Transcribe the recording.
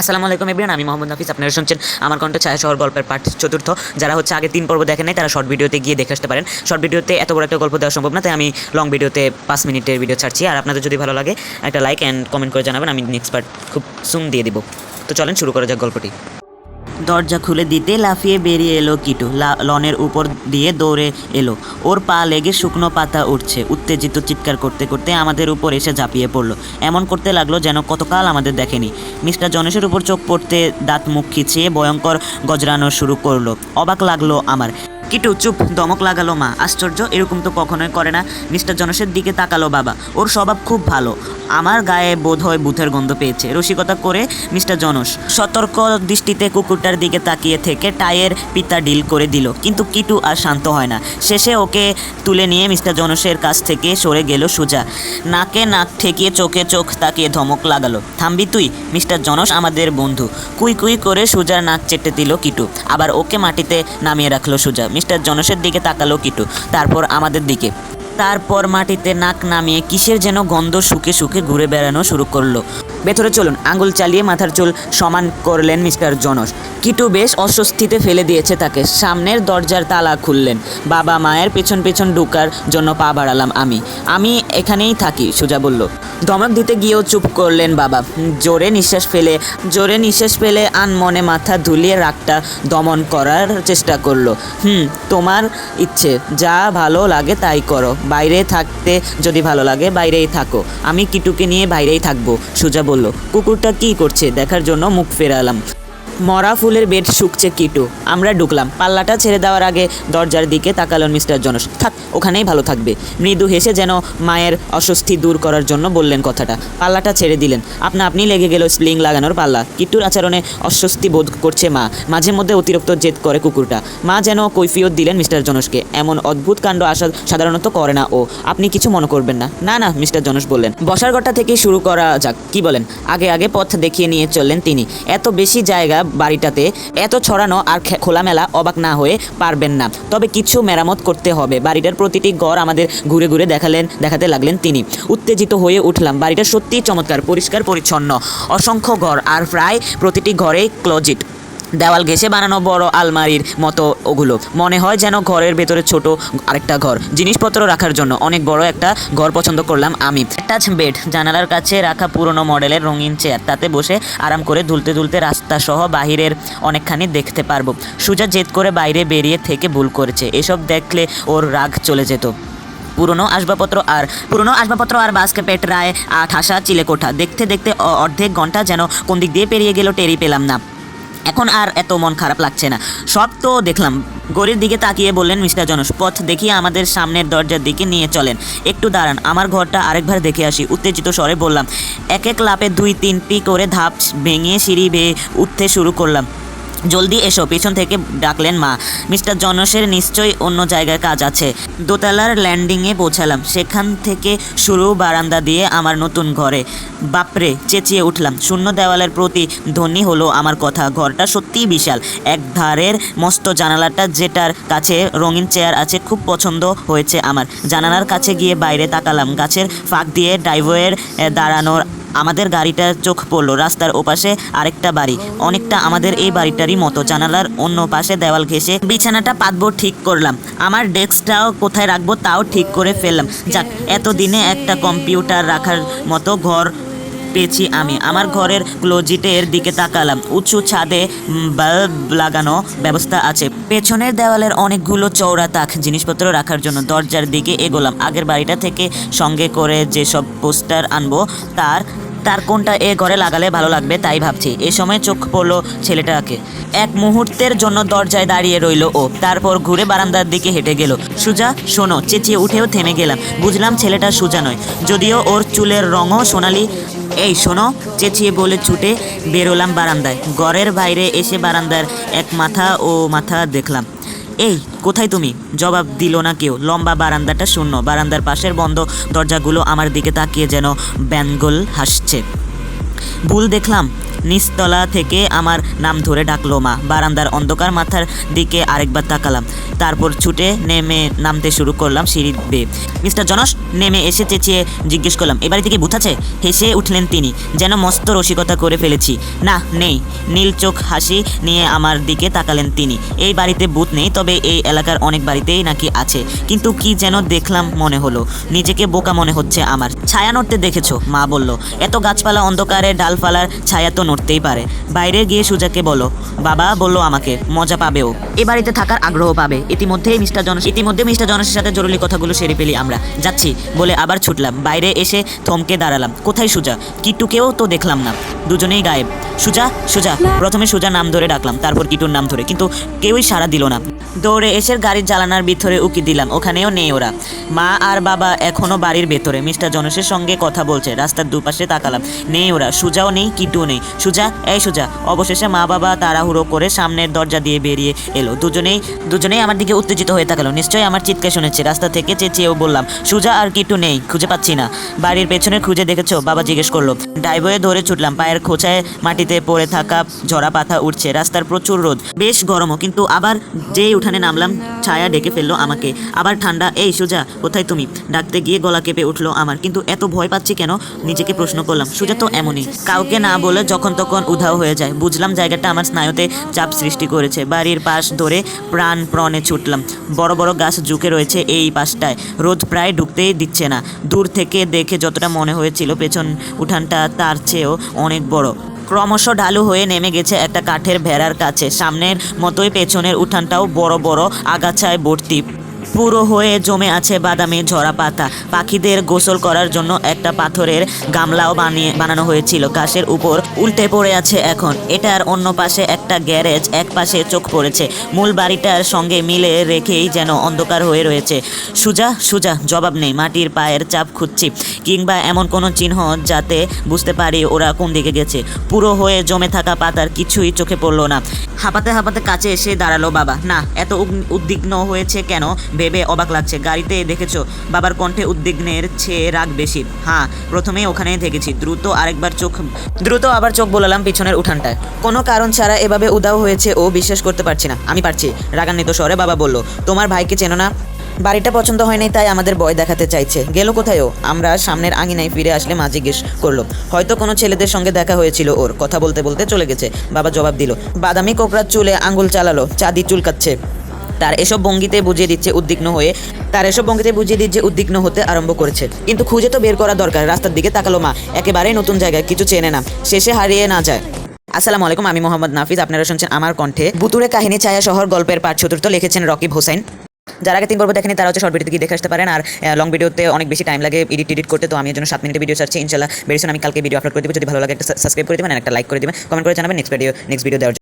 আসসালামু আলাইকুম এভরিওয়ান আমি মোহাম্মদ নাফিস, আপনারা শুনছেন আমার কণ্ঠ ছায়া শহর গল্পের পার্ট চতুর্থ। যারা হচ্ছে আগে তিন পর্ব দেখেন নাই, তারা শর্ট ভিডিওতে গিয়ে দেখে আসতে পারেন। শর্ট ভিডিওতে এত বড় একটা গল্প দেওয়া সম্ভব না, তাই আমি লং ভিডিওতে পাঁচ মিনিটের ভিডিও ছাড়ছি। আর আপনাদের যদি ভালো লাগে, একটা লাইক অ্যান্ড কমেন্ট করে জানাবেন, আমি নেক্সট পার্ট খুব সুন দিয়ে দিব। তো চলেন, শুরু করা যাক গল্পটি। দরজা খুলে দিতে লাফিয়ে বেরিয়ে এলো কিটু। লনের উপর দিয়ে দৌড়ে এলো। ওর পা লেগে শুকনো পাতা উঠছে। উত্তেজিত চিৎকার করতে করতে আমাদের উপর এসে ঝাঁপিয়ে পড়ল। এমন করতে লাগল যেন কতকাল আমাদের দেখেনি। মিস্টার জনেশের উপর চোখ পড়তে দাঁত মুখ খিচিয়ে ভয়ঙ্কর গজরানো শুরু করল। অবাক লাগল আমার। কিটু, চুপ, দমক লাগালো মা। আশ্চর্য, এরকম তো কখনোই করে না। মিস্টার জনসের দিকে তাকালো বাবা। ওর স্বভাব খুব ভালো। আমার গায়ে বোধ হয় বুথের গন্ধ পেয়েছে। রসিকতা করে মিস্টার জনস সতর্ক দৃষ্টিতে কুকুরটার দিকে তাকিয়ে থেকে টায়ের পিতা ডিল করে দিল। কিন্তু কিটু আর শান্ত হয় না। শেষে ওকে তুলে নিয়ে মিস্টার জনসের কাছ থেকে সরে গেল সুজা। নাকে নাক ঠেকিয়ে চোখে চোখ তাকিয়ে ধমক লাগালো। থামবি তুই? মিস্টার জনস আমাদের বন্ধু। কুই কুই করে সুজার নাক চেটে দিল কিটু। আবার ওকে মাটিতে নামিয়ে রাখল সুজা। মিস্টার জনসের দিকে তাকালো কিটু তারপর আমাদের দিকে। তারপর মাটিতে নাক নামিয়ে কিসের যেন গন্ধ শুকে শুকে ঘুরে বেড়ানো শুরু করল। ভেতরে চলুন, আঙুল চালিয়ে মাথার চুল সমান করলেন মিস্টার জনস। কিটু বেশ অস্বস্তিতে ফেলে দিয়েছে তাকে। সামনের দরজার তালা খুললেন। বাবা মায়ের পেছন পেছন ঢুকার জন্য পা বাড়ালাম আমি। আমি এখানেই থাকি, সুজা বলল। ধমক দিতে গিয়েও চুপ করলেন বাবা। জোরে নিঃশ্বাস ফেলে, জোরে নিঃশ্বাস ফেলে আনমনে মাথা ধুলিয়ে রাগটা দমন করার চেষ্টা করল। হুম, তোমার ইচ্ছে, যা ভালো লাগে তাই করো। বাইরে থাকতে যদি ভালো লাগে, বাইরেই থাকো। আমি কিটুকে নিয়ে বাইরেই থাকব, সুজা বলল। কুকুরটা কি করছে? দেখার জন্য মুখ ফেরালাম। মরা ফুলের বেড শুকছে কিটু। আমরা ঢুকলাম। পাল্লাটা ছেড়ে দেওয়ার আগে দরজার দিকে তাকালেন মিস্টার জনস। থাক, ওখানেই ভালো থাকবে। মৃদু হেসে যেন মায়ের অস্বস্তি দূর করার জন্য বললেন কথাটা। পাল্লাটা ছেড়ে দিলেন। আপনা আপনি লেগে গেল স্প্লিং লাগানোর পাল্লা। কিট্টুর আচরণে অস্বস্তি বোধ করছে মা। মাঝে মধ্যে অতিরিক্ত জেদ করে কুকুরটা। মা যেন কৈফিয়ত দিলেন মিস্টার জনসকে। এমন অদ্ভুত কাণ্ড আসা সাধারণত করে না ও। আপনি কিছু মনে করবেন না। না না, মিস্টার জনস বললেন। বসার ঘরটা থেকে শুরু করা যাক। কি বলেন? আগে আগে পথ দেখিয়ে নিয়ে চললেন তিনি। এত বেশি জায়গা বাড়িটাতে এত ছড়ানো আর খোলামেলা অবাক না হয়ে পারবেন না। তবে কিছু মেরামত করতে হবে। বাড়িটার প্রতিটি ঘর আমাদের ঘুরে ঘুরে দেখালেন দেখাতে লাগলেন তিনি। উত্তেজিত হয়ে উঠলাম। বাড়িটা সত্যিই চমৎকার, পরিষ্কার, পরিচ্ছন্ন। অসংখ্য ঘর আর প্রায় প্রতিটি ঘরেই ক্লোজিট দেওয়াল ঘেঁষে বানানো বড় আলমারির মতো ওগুলো। মনে হয় যেন ঘরের ভেতরে ছোট আরেকটা ঘর। জিনিসপত্র রাখার জন্য অনেক বড় একটা ঘর পছন্দ করলাম আমি। অ্যাটাচ বেড জানালার কাছে রাখা পুরনো মডেলের রঙিন চেয়ার। তাতে বসে আরাম করে দুলতে দুলতে রাস্তা সহ বাহিরের অনেকখানি দেখতে পারব। সুজা জেদ করে বাইরে বেরিয়ে থেকে ভুল করেছে। এসব দেখলে ওর রাগ চলে যেত। পুরনো আসবাবপত্র আর পুরনো আসবাবপত্র আর বাসকে পেট রায় ঠাসা চিলেকোঠা। দেখতে দেখতে অর্ধেক ঘণ্টা যেন কোন দিক দিয়ে পেরিয়ে গেল টেরি পেলাম না। এখন আর এত মন খারাপ লাগছে না। সব তো দেখলাম। গড়ির দিকে তাকিয়ে বললেন, মিস্টার জনস, পথ দেখিয়ে আমাদের সামনের দরজার দিকে নিয়ে চলেন। একটু দাঁড়ান, আমার ঘরটা আরেকবার দেখে আসি। উত্তেজিত স্বরে বললাম। এক এক লাপে দুই তিনটি করে ধাপ ভেঙে সিঁড়ি বেয়ে উঠতে শুরু করলাম। জলদি এসো, পেছন থেকে ডাকলেন মা। মিস্টার জনসের নিশ্চয়ই অন্য জায়গায় কাজ আছে। দোতলার ল্যান্ডিংয়ে পৌঁছালাম। সেখান থেকে শুরু বারান্দা দিয়ে আমার নতুন ঘরে। বাপরে, চেঁচিয়ে উঠলাম। শূন্য দেওয়ালের প্রতি ধ্বনি হলো আমার কথা। ঘরটা সত্যিই বিশাল। এক ধারের মস্ত জানালাটা যেটার কাছে রঙিন চেয়ার আছে, খুব পছন্দ হয়েছে আমার। জানালার কাছে গিয়ে বাইরে তাকালাম। গাছের ফাঁক দিয়ে ড্রাইভারের দাঁড়ানোর আমাদের গাড়িটার চোখ পড়ল, রাস্তার ওপাশে আরেকটা বাড়ি। অনেকটা আমাদের এই বাড়িটারই মতো, জানালার অন্য পাশে দেওয়াল ঘেসে বিছানাটা পাতবো ঠিক করলাম। আমার ডেস্কটাও কোথায় রাখব তাও ঠিক করে ফেললাম। যাক, এতদিনে একটা কম্পিউটার রাখার মতো ঘর পেয়েছি আমি। আমার ঘরের ক্লোজিটের দিকে তাকালাম। উঁচু ছাদে বাল্ব লাগানো ব্যবস্থা আছে। পেছনের দেওয়ালের অনেকগুলো চওড়া তাক জিনিসপত্র রাখার জন্য দরজার দিকে এগোলাম। আগের বাড়িটা থেকে সঙ্গে করে যেসব পোস্টার আনব, তার তার কোনটা এ ঘরে লাগালে ভালো লাগবে তাই ভাবছি। এ সময় চোখ পড়ল ছেলেটাকে। এক মুহূর্তের জন্য দরজায় দাঁড়িয়ে রইল ও, তারপর ঘুরে বারান্দার দিকে হেঁটে গেল। সুজা, শোনো, চেঁচিয়ে উঠেও থেমে গেলাম। বুঝলাম ছেলেটা সুজা নয়। যদিও ওর চুলের রঙও সোনালি এই শোনো, চেঁচিয়ে বলে ছুটে বেরোলাম বারান্দায়। ঘরের বাইরে এসে বারান্দার এক মাথা ও মাথা দেখলাম। এই, কোথায় তুমি? জবাব দিল না কেউ। লম্বা বারান্দাটা শূন্য। বারান্দার পাশের বন্ধ দরজাগুলো আমার দিকে তাকিয়ে যেন ব্যাঙ্গল হাসছে। ভুল দেখলাম। নিচতলা থেকে আমার নাম ধরে ডাকলো মা। বারান্দার অন্ধকার মাথার দিকে আরেকবার তাকালাম। তারপর ছুটে নেমে নামতে শুরু করলাম সিঁড়ি বেয়ে। মিস্টার জনস নেমে এসে চেঁচিয়ে জিজ্ঞেস করলাম এবারে থেকে আছে? হেসে উঠলেন তিনি, যেন মস্ত রসিকতা করে ফেলেছি। না, নেই। নীল চোখ হাসি নিয়ে আমার দিকে তাকালেন তিনি। এই বাড়িতে ভূত নেই, তবে এই এলাকার অনেক বাড়িতেই নাকি আছে। কিন্তু কি যেন দেখলাম মনে হলো। নিজেকে বোকা মনে হচ্ছে আমার। ছায়া নড়তে দেখেছ? মা বলল, এত গাছপালা অন্ধকারে ডালপালার ছায়া তো নড়তেই পারে। বাইরে গিয়ে সুজাকে বলো, বাবা, বলল আমাকে, মজা পাবেও এ বাড়িতে থাকার আগ্রহ পাবে। ইতিমধ্যেই মিস্টার জনস, ইতিমধ্যে মিস্টার জনসের সাথে জরুরি কথাগুলো সেরে ফেলি আমরা। যাচ্ছি, বলে আবার ছুটলাম। বাইরে এসে থমকে দাঁড়ালাম। কোথায় সুজা? কিট্টুকেও তো দেখলাম না। দুজনেই গায়েব। সুজা সুজা, প্রথমে সুজা নাম ধরে ডাকলাম, তারপর কিটুর নাম ধরে, কিন্তু কেউই সাড়া দিল না। দৌড়ে এসে গাড়ির জ্বালানার ভিতরে উকি দিলাম, ওখানেও নেই ওরা। মা আর বাবা এখনও বাড়ির ভেতরে। মিস্টার জনসের সঙ্গে কথা বলছে, রাস্তার দুপাশে তাকালাম, নেই ওরা সুজাও নেই, কিটুও নেই। সুজা, এই সুজা, অবশেষে মা বাবা তাড়াহুড়ো করে সামনের দরজা দিয়ে বেরিয়ে এলো। দুজনেই দুজনেই আমার দিকে উত্তেজিত হয়ে তাকালো। নিশ্চয়ই আমার চিৎকার শুনেছে। রাস্তা থেকে চেঁচিয়েও বললাম, সুজা আর কিটু নেই, খুঁজে পাচ্ছি না। বাড়ির পেছনে খুঁজে দেখেছ? বাবা জিজ্ঞেস করল। ডাইবয়ে ধরে ছুটলাম। পায়ের খোঁচায় মাটিতে পড়ে থাকা ঝরা পাতা উঠছে রাস্তার প্রচুর রোদ। বেশ গরমও, কিন্তু আবার যেই উঠানে নামলাম, ছায়া ডেকে ফেলল আমাকে। আবার ঠান্ডা। এই সুজা, কোথায় তুমি? ডাকতে গিয়ে গলা কেঁপে উঠল আমার। কিন্তু এত ভয় পাচ্ছি কেন? নিজেকে প্রশ্ন করলাম। সুজা তো এমনই। কাউকে না বলে যখন তখন উধাও হয়ে যায়। বুঝলাম জায়গাটা আমার স্নায়ুতে চাপ সৃষ্টি করেছে। বাড়ির পাশ ধরে প্রাণ প্রণে ছুটলাম। বড় বড় গাছ ঝুঁকে রয়েছে এই পাশটায়। রোদ প্রায় ঢুকতেই দিচ্ছে না। দূর থেকে দেখে যতটা মনে হয়েছিল পেছন উঠানটা, তার চেয়েও অনেক বড়। ক্রমশ ঢালু হয়ে নেমে গেছে একটা কাঠের ভেড়ার কাছে। সামনের মতোই পেছনের উঠানটাও বড় বড় আগাছায় ভর্তি। পুরো হয়ে জমে আছে বাদামি ঝরা পাতা। পাখিদের গোসল করার জন্য একটা পাথরের গামলাও বানিয়ে বানানো হয়েছিল। ঘাসের উপর উল্টে পড়ে আছে এখন। এটার অন্য পাশে একটা গ্যারেজ, এক পাশে চোখ পড়েছে। মূল বাড়িটার সঙ্গে মিলে রেখেই যেন অন্ধকার হয়ে রয়েছে। সুজা সুজা, জবাব নেই। মাটির পায়ের চাপ খুঁজছি। কিংবা এমন কোনো চিহ্ন যাতে বুঝতে পারি ওরা কোন দিকে গেছে। পুরো হয়ে জমে থাকা পাতার কিছুই চোখে পড়ল না। হাঁপাতে হাঁপাতে কাছে এসে দাঁড়াল বাবা। না, এত উদ্বিগ্ন হয়েছে কেন? ভেবে অবাক লাগছে। গাড়িতে দেখেছ, বাবার কণ্ঠে উদ্বিগ্নের চেয়ে রাগ বেশি। হ্যাঁ প্রথমেই ওখানেই থেকেছি দ্রুত আরেকবার চোখ, দ্রুত আবার চোখ বোলালাম পিছনের উঠানটায়। কোনো কারণ ছাড়া এভাবে উদাও হয়েছে ও বিশ্বাস করতে পারছি না। আমি পারছি। রাগান্বিত স্বরে বাবা বলল, তোমার ভাইকে চেনো না? বাড়িটা পছন্দ হয়নি, তাই আমাদের ভয় দেখাতে চাইছে। গেল কোথায় ও? আমরা সামনের আঙিনায় ফিরে আসলে মা জিজ্ঞেস করল, হয়তো কোনো ছেলেদের সঙ্গে দেখা হয়েছিল ওর? কথা বলতে বলতে চলে গেছে। বাবা জবাব দিল, বাদামি কোকড়ার চুলে আঙুল চালালো, চাঁদি চুলকাচ্ছে। তার এসব ভঙ্গিতে বুঝিয়ে দিচ্ছে উদ্বিগ্ন হয়ে, তার এসব ভঙ্গিতে বুঝিয়ে দিচ্ছে উদ্বিগ্ন হতে আরম্ভ করেছে। কিন্তু খুঁজে তো বের করা দরকার, রাস্তার দিকে তাকালো মা একেবারেই নতুন জায়গায়, কিছু চেনে না, শেষে হারিয়ে না যায়। আসসালামু আলাইকুম, আমি মোহাম্মদ নাফিজ আপনারা শুনছেন আমার কণ্ঠে। বুতুরে কাহিনী ছায়া শহর গল্পের পাঠ চতুর্থ লিখেছেন রকিব হোসেন। যারা আগে তিন পর্ব দেখেনি, তারা হচ্ছে শর্ট ভিডিওতে গিয়ে দেখে আসতে পারেন, আর লং ভিডিওতে অনেক বেশি টাইম লাগে এডিট এডিট করতে, তো আমি জন্য সাত মিনিটের ভিডিও চাচ্ছি ইনশাল্লাহ বেরিয়েছেন আমি কালকে ভিডিও আপলোড করে দেবো, যদি ভালো লাগে একটা সাবস্ক্রাইব করে দেবেন একটা লাইক করে দেবেন কমেন্ট করে জানাবেন নেক্সট ভিডিও নেক্সট ভিডিও দেওয়ার।